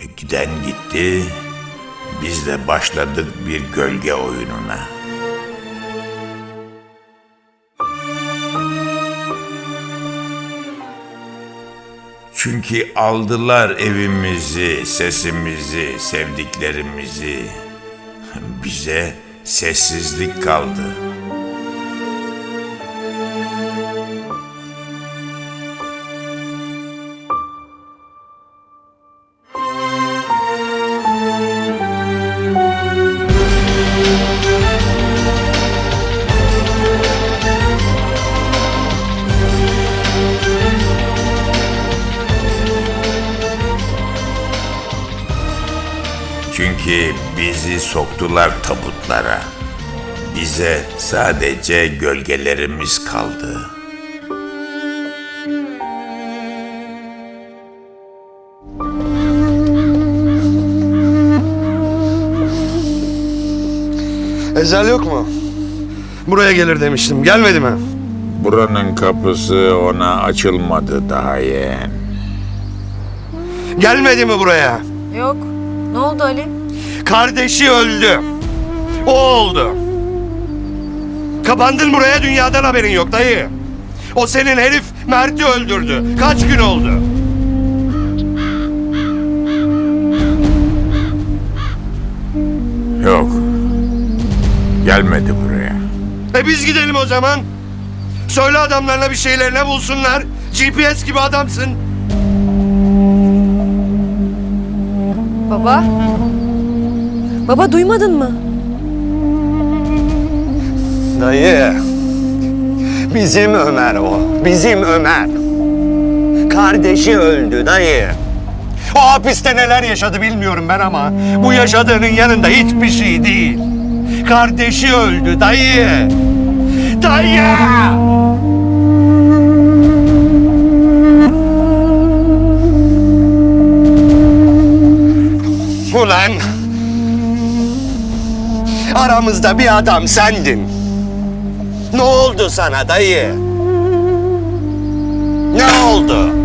E, Giden gitti, biz de başladık bir gölge oyununa. Çünkü aldılar evimizi, sesimizi, sevdiklerimizi. Bize sessizlik kaldı. Çünkü bizi soktular tabutlara. Bize sadece gölgelerimiz kaldı. Ezel yok mu? Buraya gelir demiştim. Gelmedi mi? Buranın kapısı ona açılmadı daha yeğen. Gelmedi mi buraya? Yok. Ne oldu Ali? Kardeşi öldü. O oldu. Kapandın buraya dünyadan haberin yok dayı. O senin herif Mert'i öldürdü. Kaç gün oldu? Yok. Gelmedi buraya. E biz gidelim o zaman. Söyle adamlarına bir şeylerine bulsunlar. GPS gibi adamsın. Baba? Baba duymadın mı? Dayı. Bizim Ömer o. Bizim Ömer. Kardeşi öldü dayı. O hapiste neler yaşadı bilmiyorum ben ama bu yaşadığının yanında hiçbir şey değil. Kardeşi öldü dayı. Dayı! Aramızda bir adam sendin. Ne oldu sana dayı? Ne oldu?